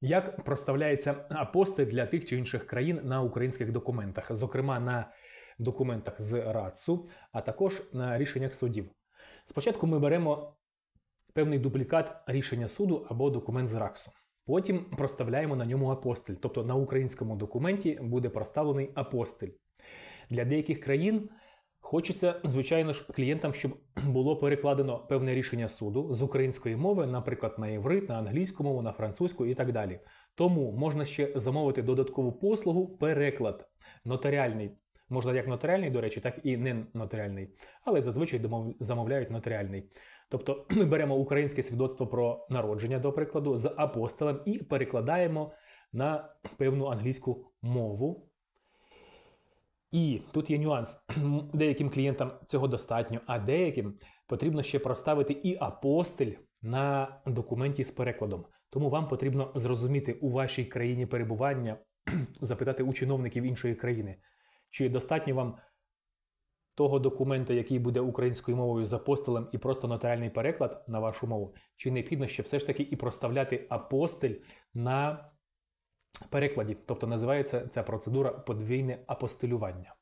Як проставляється апостиль для тих чи інших країн на українських документах, зокрема на документах з РАЦУ, а також на рішеннях судів? Спочатку ми беремо певний дублікат рішення суду або документ з РАКСу. Потім проставляємо на ньому апостиль, тобто на українському документі буде проставлений апостиль. Для деяких країн хочеться, звичайно ж, клієнтам, щоб було перекладено певне рішення суду з української мови, наприклад, на єврит, на англійську мову, на французьку і так далі. Тому можна ще замовити додаткову послугу переклад нотаріальний. Можна як нотаріальний, до речі, так і не нотаріальний, але зазвичай замовляють нотаріальний. Тобто ми беремо українське свідоцтво про народження, до прикладу, з апостолем і перекладаємо на певну англійську мову. І тут є нюанс. Деяким клієнтам цього достатньо, а деяким потрібно ще проставити і апостиль на документі з перекладом. Тому вам потрібно зрозуміти у вашій країні перебування, запитати у чиновників іншої країни, чи достатньо вам того документа, який буде українською мовою з апостилем, і просто нотаріальний переклад на вашу мову, чи необхідно ще все ж таки і проставляти апостиль на перекладі. Тобто називається ця процедура подвійне апостилювання.